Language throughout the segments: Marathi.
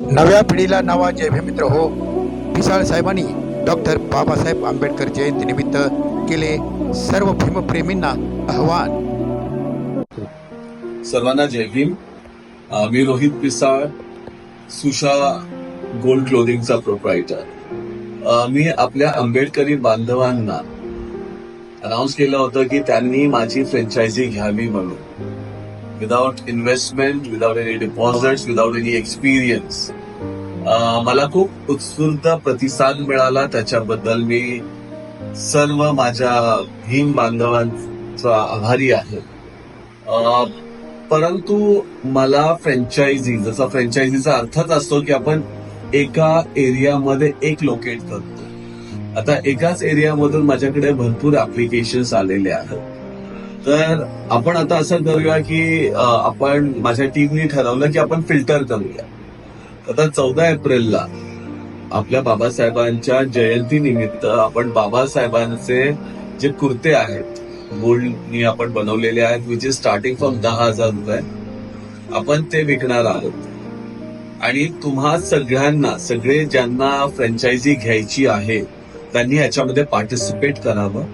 नव्या पिढीला नवा जय मित्र हो पिसाळ साहेबांनी डॉक्टर बाबासाहेब आंबेडकर जयंतीनिमित्त केले सर्व भीमप्रेमींना आव्हान. सर्वांना जय भीम. मी रोहित पिसाळ सुषा गोल्ड क्लोदिंगचा प्रोप्रायटर मी आपल्या आंबेडकरी बांधवांना अनाऊन्स केलं होतं की त्यांनी माझी फ्रँचायझी घ्यावी म्हणून. Without investment without any deposit without any experience मला खूप उत्स्फूर्त प्रतिसाद मिळाला. त्याच्याबद्दल मी सर्व माझ्या भीम बांधवांचा आभारी आहे. परंतु मला फ्रँचायझी जसा फ्रँचायझीचा अर्थच असतो की आपण एका एरियामध्ये एक लोकेट करतो. आता एकाच एरियामधून माझ्याकडे भरपूर ऍप्लिकेशन्स आलेले आहेत. तर आपण आता असं करूया की आपण माझ्या टीमनी ठरवलं की आपण फिल्टर करूया. आता चौदा एप्रिलला आपल्या बाबासाहेबांच्या जयंतीनिमित्त आपण बाबासाहेबांचे जे कुर्ते आहेत गोल्डनी आपण बनवलेले आहेत विच इज स्टार्टिंग फ्रॉम दहा हजार रुपये आपण ते विकणार आहोत. आणि तुम्हा सगळ्यांना सगळे ज्यांना फ्रँचायझी घ्यायची आहे त्यांनी याच्यामध्ये पार्टिसिपेट करावं.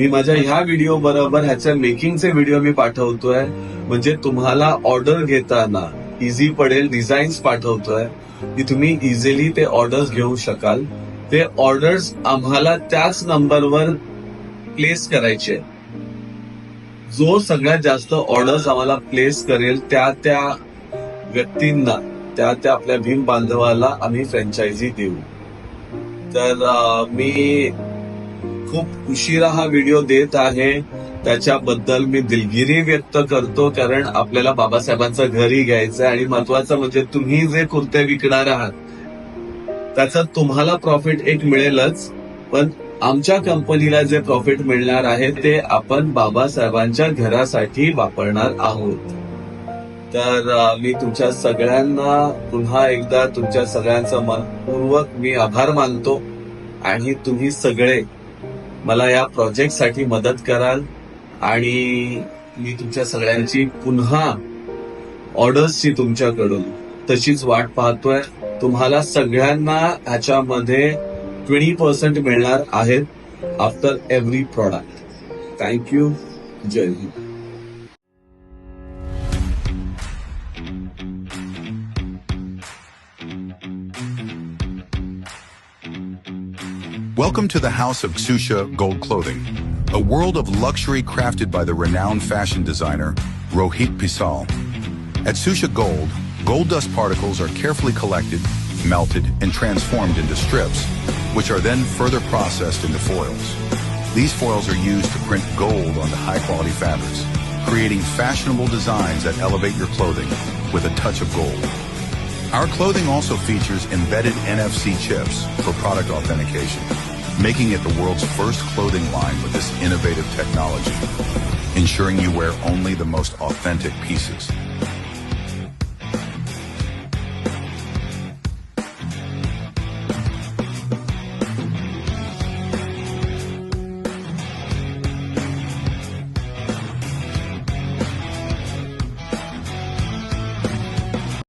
मी माझ्या ह्या व्हिडिओ बरोबर ह्याच्या मेकिंगचे व्हिडिओ मी पाठवतोय. म्हणजे तुम्हाला ऑर्डर घेताना इझी पडेल डिझाईन्स पाठवतोय. की तुम्ही इझिली ते ऑर्डर्स घेऊ शकाल. ते ऑर्डर्स आम्हाला त्याच नंबरवर प्लेस करायचे. जो सगळ्यात जास्त ऑर्डर्स आम्हाला प्लेस करेल त्या त्या व्यक्तींना त्या त्या आपल्या भीम बांधवाला आम्ही फ्रँचायझी देऊ. तर मी खूप उशिरा हा व्हिडिओ देत आहे. त्याच्याबद्दल मी दिलगिरी व्यक्त करतो कारण आपल्याला बाबासाहेबांचं घरी घ्यायचं आहे आणि महत्वाचं म्हणजे तुम्ही जे कुर्ते विकणार आहात त्याचं तुम्हाला प्रॉफिट एक मिळेलच. पण आमच्या कंपनीला जे प्रॉफिट मिळणार आहे ते आपण बाबासाहेबांच्या घरासाठी वापरणार आहोत. तर मी तुमच्या सगळ्यांना पुन्हा एकदा तुमच्या सगळ्यांचं मनपूर्वक मी आभार मानतो. आणि तुम्ही सगळे मला या प्रोजेक्टसाठी मदत कराल आणि मी तुमच्या सगळ्यांची पुन्हा ऑर्डर्सची तुमच्याकडून तशीच वाट पाहतोय. तुम्हाला सगळ्यांना ह्याच्यामध्ये ट्वेंटी पर्सेंट मिळणार आहेत after every product thank you Jai Hind. Welcome to the House of Xusha Gold Clothing, a world of luxury crafted by the renowned fashion designer Rohit Pisal. At Xusha Gold, gold dust particles are carefully collected, melted, and transformed into strips, which are then further processed into foils. These foils are used to print gold onto high-quality fabrics, creating fashionable designs that elevate your clothing with a touch of gold. Our clothing also features embedded NFC chips for product authentication, making it the world's first clothing line with this innovative technology, ensuring you wear only the most authentic pieces.